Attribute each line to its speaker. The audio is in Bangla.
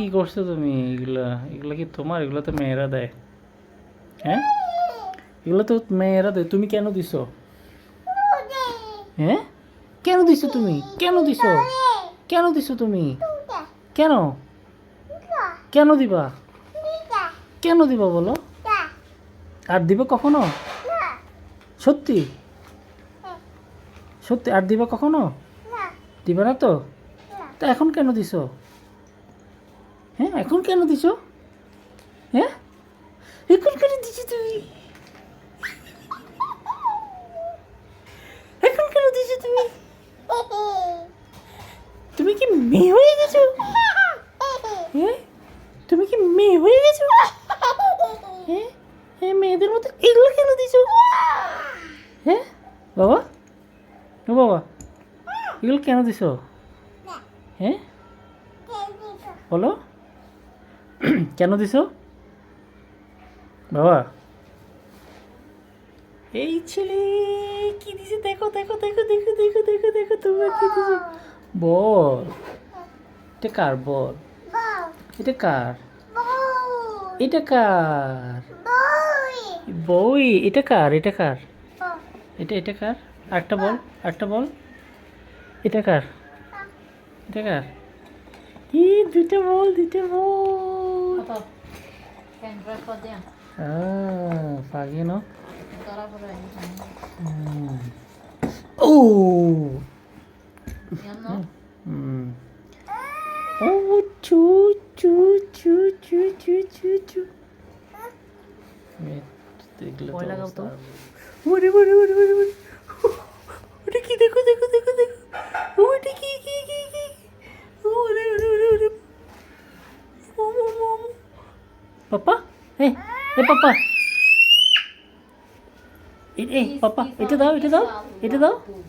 Speaker 1: কি করছ তুমি? এগুলা এগুলা কি তোমার? এগুলো তো মেয়েরা দেয়। হ্যাঁ? এগুলো তো মেয়েরা দেয়। তুমি কেন দিছো? হ্যাঁ? কেন দিছো তুমি? কেন দিছো? কেন দিছো তুমি? কেন? কেন দিবা? কেন দিবা বলো? আর দিবে কখনো? সত্যি? সত্যি, আর দিবা কখনো? দিবে না তো? তা এখন কেন দিছো? হ্যাঁ এখন কেন দিছো? হ্যাঁ? এখন কেন দিছো তুমি? এখন কেন দিছো তুমি? তুমি কি মেয়ে হয়ে গেছো? হ্যাঁ? তুমি কি মেয়ে হয়ে গেছো? হ্যাঁ? হ্যাঁ মেয়েদের মতো এগুলো কেন দিছো? হ্যাঁ? বাবা? ও বাবা, এগুলো কেন দিছো? হ্যাঁ? বলো। কেন দিছো? বাবা। এই ছেলে, কি দিছে? দেখো দেখো দেখো দেখো দেখো দেখো দেখো, তোমরা কি দিছো? বল। এটা কার বল? এটা কার? এটা কার? বই। এটা কার? এটা কার? এটা এটা কার? একটা বল একটা বল। এটা কার? এটা কার? ই দুইটা বল দুইটা বল। Pagi no.
Speaker 2: Tara berapa ini?
Speaker 1: Hmm. Oh.
Speaker 2: Yan no?
Speaker 1: Hmm. Oh, chu chu chu chu chu chu chu. দেখলে
Speaker 2: ভয় লাগাও তো।
Speaker 1: ওরে ওরে ওরে ওরে ওরে ওটা কি দেখো দেখো দেখো দেখো पप्पा हे हे पप्पा ए पप्पा इथे जाऊ इथे जाऊ इथे जाऊ